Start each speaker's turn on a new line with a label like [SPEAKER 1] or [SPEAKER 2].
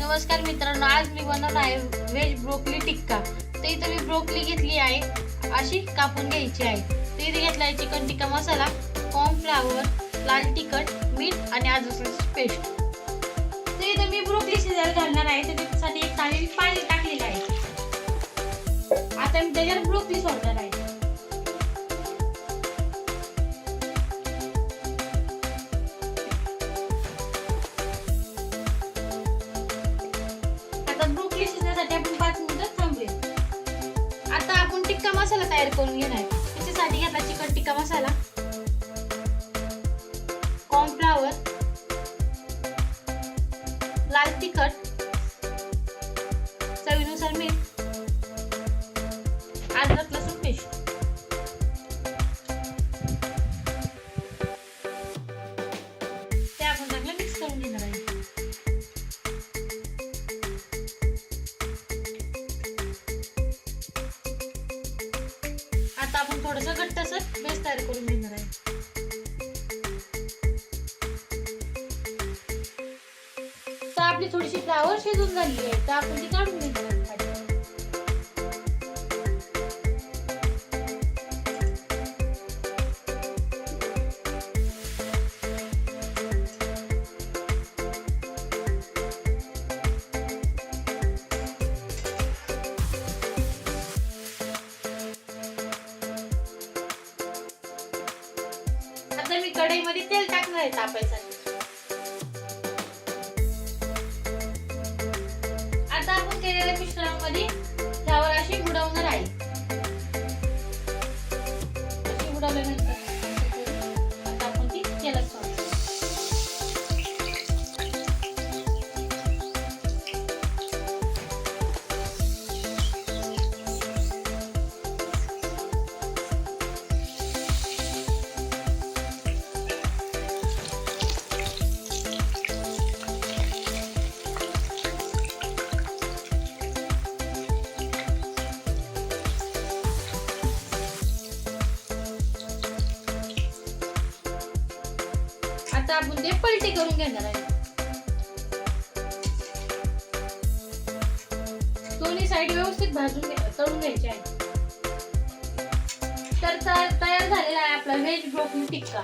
[SPEAKER 1] नमस्कार मित्रांनो आज मी बनवणार आहे व्हेज ब्रोकली टिक्का. तर इथं मी ब्रोकली घेतली आहे अशी कापून घ्यायची आहे. तर इथे घेतला आहे चिकन टिक्का मसाला कॉर्नफ्लावर लाल तिखट मीठ आणि आजूसाची पेस्ट तर इथं मी ब्रोकली शिजायला घालणार आहे तर त्याच्यासाठी एक चांगली पाणी टाकलेलं आहे. आता मी त्याच्यावर ब्रोकली सोडणार आहे. मसाला तयार करून घेणार. त्याच्यासाठी घेतला चिकन टिक्का मसाला. कॉर्नफ्लावर लाल तिखट. आपण थोडस घट्टसर बेस तयार करून घेणार आहे. तर आपली थोडीशी फ्लावर शिजून झाली आहे तर आपण ती काढून घेणार आहे खाली. कढईमध्ये तेल टाकणार आहे तापायसाठी आता आपण केलेल्या मिश्रणामध्ये आता आपण ते पलटी करून घेणार आहे. दोन्ही साईड व्यवस्थित भाजून तळून घ्यायचे आहे तर त- तयार झालेला आहे आपला व्हेज ब्रोकली टिक्का.